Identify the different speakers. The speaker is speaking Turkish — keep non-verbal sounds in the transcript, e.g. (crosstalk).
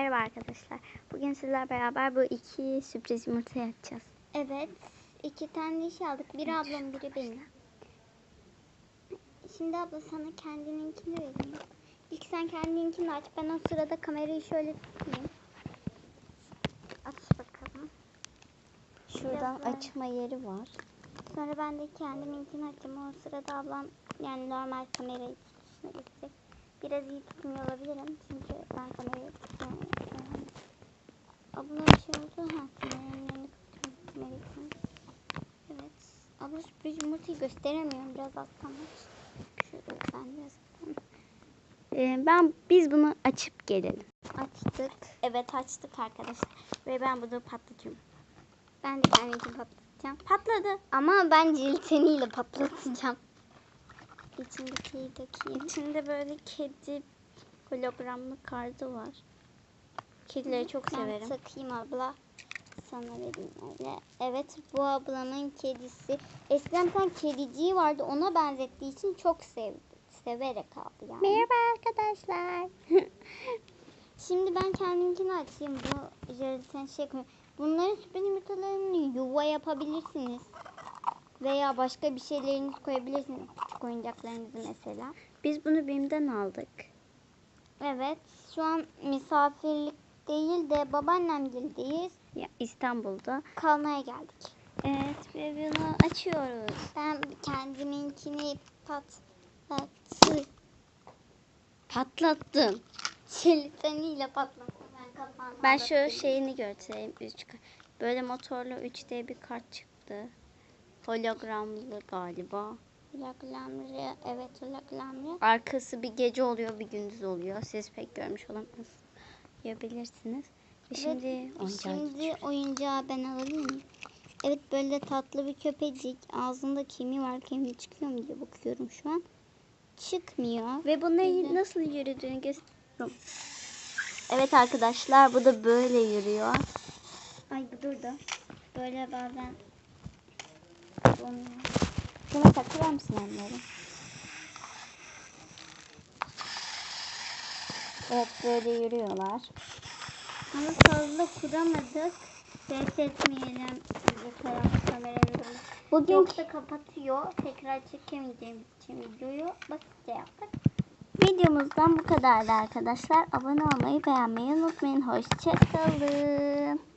Speaker 1: Merhaba arkadaşlar. Bugün sizlerle beraber bu iki sürpriz yumurta yapacağız.
Speaker 2: Evet. iki tane iş aldık. Biri ablam biri benim. Şimdi abla sana kendininkini vereyim. İlk sen kendininkini aç. Ben o sırada kamerayı şöyle tutayım. Aç bakalım.
Speaker 1: Şuradan
Speaker 2: Biraz
Speaker 1: açma yeri var.
Speaker 2: Sonra ben de kendiminkini açacağım. O sırada ablam yani normal kamerayı tutuşuna Abla şey oldu. Ha kameranın kapatıyorum. Evet. Abla sürpriz yumurtayı gösteremiyorum. Biraz alttan aç. Şöyle ben biraz.
Speaker 1: Ee, ben biz bunu açıp gelelim.
Speaker 2: Açtık.
Speaker 1: Evet açtık arkadaşlar. Ve ben bunu patlatıyorum.
Speaker 2: Ben de kendiminkini patlatacağım. Patladı. Ama ben cilteniyle patlatacağım. İçindekiyi dökeyim.
Speaker 1: İçinde böyle kedi hologramlı kartı var. Kedileri çok
Speaker 2: Ben
Speaker 1: severim.
Speaker 2: takayım abla. Sana vereyim öyle. Evet bu ablamın kedisi. Eskiden bir tane kediciği vardı. Ona benzettiği için çok sevdi. Severek aldı yani.
Speaker 1: Merhaba arkadaşlar. (laughs)
Speaker 2: Şimdi ben kendimkini açayım. Bu jelatin şey koyayım. Bunların sürpriz yumurtalarını yuva yapabilirsiniz. Veya başka bir şeylerinizi koyabilirsiniz. Küçük oyuncaklarınızı mesela.
Speaker 1: Biz bunu BİM'den aldık.
Speaker 2: Evet. Şu an misafirlik değil de babaannemgildeyiz.
Speaker 1: Ya, İstanbul'da.
Speaker 2: Kalmaya geldik.
Speaker 1: Evet ve bunu açıyoruz.
Speaker 2: Ben kendiminkini patlattım.
Speaker 1: Patlattım.
Speaker 2: Jelitaniyle patlattım. Ben
Speaker 1: Ben şu şeyini göstereyim. Üç, böyle motorlu 3D bir kart çıktı. Hologramlı galiba.
Speaker 2: Hologramlı. Evet hologramlı.
Speaker 1: Arkası bir gece oluyor bir gündüz oluyor. Siz pek görmüş olamazsınız. Yapabilirsiniz. Ve şimdi oyuncağa
Speaker 2: Şimdi
Speaker 1: geçiyoruz.
Speaker 2: oyuncağı ben alabilir miyim? Evet böyle tatlı bir köpecik. Ağzında kemiği var. Kemiği çıkıyor mu diye bakıyorum şu an. Çıkmıyor.
Speaker 1: Ve bunun
Speaker 2: Güzel.
Speaker 1: nasıl yürüdüğünü gösteriyorum. Evet arkadaşlar bu da böyle yürüyor.
Speaker 2: Ay bu durdu. Böyle bazen donuyor.
Speaker 1: Şuna takar mısın onları? Evet böyle yürüyorlar.
Speaker 2: Ama fazla kuramadık. Ses etmeyelim. Kameranın
Speaker 1: Bugün
Speaker 2: Yoksa kapatıyor. Tekrar çekemeyeceğimiz için videoyu basitçe yaptık.
Speaker 1: videomuzdan bu kadardı arkadaşlar. Abone olmayı beğenmeyi unutmayın. Hoşçakalın.